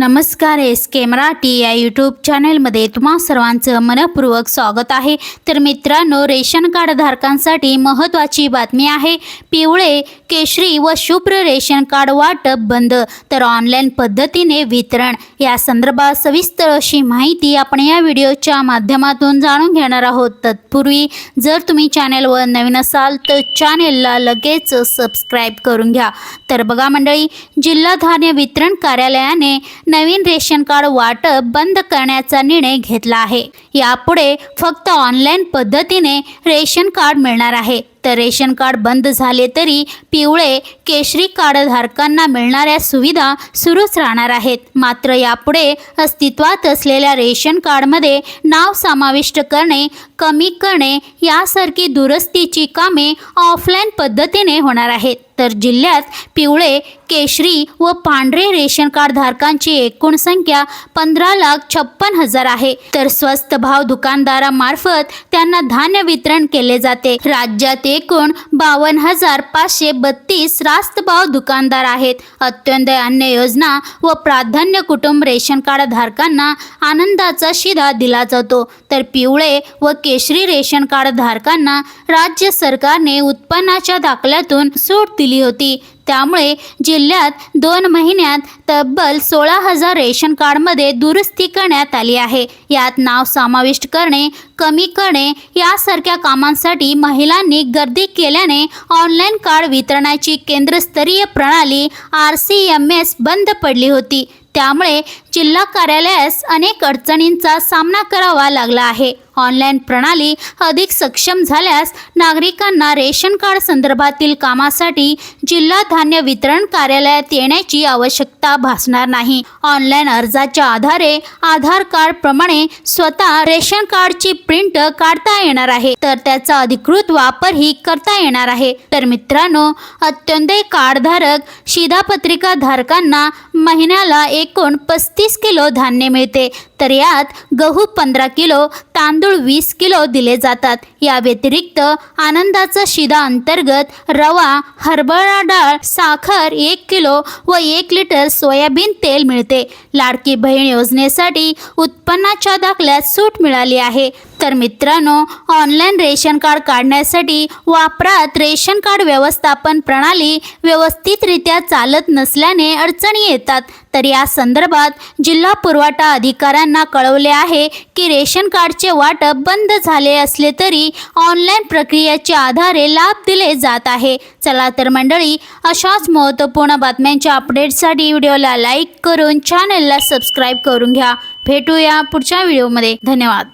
नमस्कार एस के मराठी या यूट्यूब चॅनेलमध्ये तुम्हा सर्वांचं मनपूर्वक स्वागत आहे. तर मित्रांनो रेशन कार्ड धारकांसाठी महत्त्वाची बातमी आहे. पिवळे केशरी व शुभ्र रेशन कार्ड वाटप बंद. तर ऑनलाईन पद्धतीने वितरण. या संदर्भात सविस्तर अशी माहिती आपण या व्हिडिओच्या माध्यमातून जाणून घेणार आहोत. तत्पूर्वी जर तुम्ही चॅनेलवर नवीन असाल तर चॅनेलला लगेच सबस्क्राईब करून घ्या. तर बघा मंडळी जिल्हा धान्य वितरण कार्यालयाने नवीन रेशन कार्ड वाटप बंद करण्याचा निर्णय घेतला आहे. यापुढे फक्त ऑनलाईन पद्धतीने रेशन कार्ड मिळणार आहे. तर रेशन कार्ड बंद झाले तरी पिवळे केशरी कार्डधारकांना मिळणाऱ्या सुविधा सुरूच राहणार आहेत. मात्र यापुढे अस्तित्वात असलेल्या रेशन कार्डमध्ये नाव समाविष्ट करणे कमी करणे यासारखी दुरुस्तीची कामे ऑफलाईन पद्धतीने होणार आहेत. तर जिल्ह्यात पिवळे केशरी व पांढरे रेशन कार्ड धारकांची एकूण संख्या पंधरा लाख छप्पन हजार आहे. तर स्वस्त भाव दुकानदारामार्फत शेतकऱ्यांना धान्य वितरण केले जाते. राज्यात एकूण बावन्न हजार पाचशे बत्तीस रास्त भाव दुकानदार आहेत. अत्यंत अन्न योजना व प्राधान्य कुटुंब रेशन कार्ड धारकांना आनंदाचा शिधा दिला जातो. तर पिवळे व केशरी रेशन कार्ड धारकांना राज्य सरकारने उत्पन्नाच्या दाखल्यातून सूट दिली होती. त्यामुळे जिल्ह्यात दोन महिन्यात तब्बल सोळा हजार रेशन कार्डमध्ये दुरुस्ती करण्यात आली आहे. यात नाव समाविष्ट करणे कमी करणे यासारख्या कामांसाठी महिलांनी गर्दी केल्याने ऑनलाईन कार्ड वितरणाची केंद्रस्तरीय प्रणाली आर सी एम एस बंद पडली होती. त्यामुळे जिल्हा कार्यालयास अनेक अडचणींचा सामना करावा लागला आहे. ऑनलाईन प्रणाली अधिक सक्षम झाल्यास नागरिकांना रेशन कार्ड संदर्भातील कामासाठी जिल्हा धान्य वितरण कार्यालयात येण्याची आवश्यकता भासणार नाही. ऑनलाईन अर्जाच्या आधारे आधार कार्ड प्रमाणे स्वतः रेशन कार्डची प्रिंट काढता येणार आहे. तर त्याचा अधिकृत वापरही करता येणार आहे. तर मित्रांनो अत्यंत कार्डधारक शिधापत्रिका धारकांना महिन्याला एकूण पस्तीस किलो धान्य मिळते. तर यात गहू पंधरा किलो तांदूळ वीस किलो दिले जातात. या व्यतिरिक्त आनंदाचा शिदा अंतर्गत रवा हरभरा डाळ साखर एक किलो व एक लिटर सोयाबीन तेल मिळते. लाडकी बहीण योजनेसाठी उत्पन्नाच्या दाखल्यात सूट मिळाली आहे. तर मित्रांनो ऑनलाईन रेशन कार्ड काढण्यासाठी वापरात रेशन कार्ड व्यवस्थापन प्रणाली व्यवस्थितरित्या चालत नसल्याने अडचणी येतात. तर या संदर्भात जिल्हा पुरवठा अधिकाऱ्यांना कळवले आहे की रेशन कार्डचे वाटप बंद झाले असले तरी ऑनलाईन प्रक्रियेच्या आधारे लाभ दिले जात आहे. चला तर मंडळी अशाच महत्त्वपूर्ण बातम्यांच्या अपडेट्ससाठी व्हिडिओला लाईक करून चॅनलला सबस्क्राईब करून घ्या. भेटूया पुढच्या व्हिडिओमध्ये. धन्यवाद.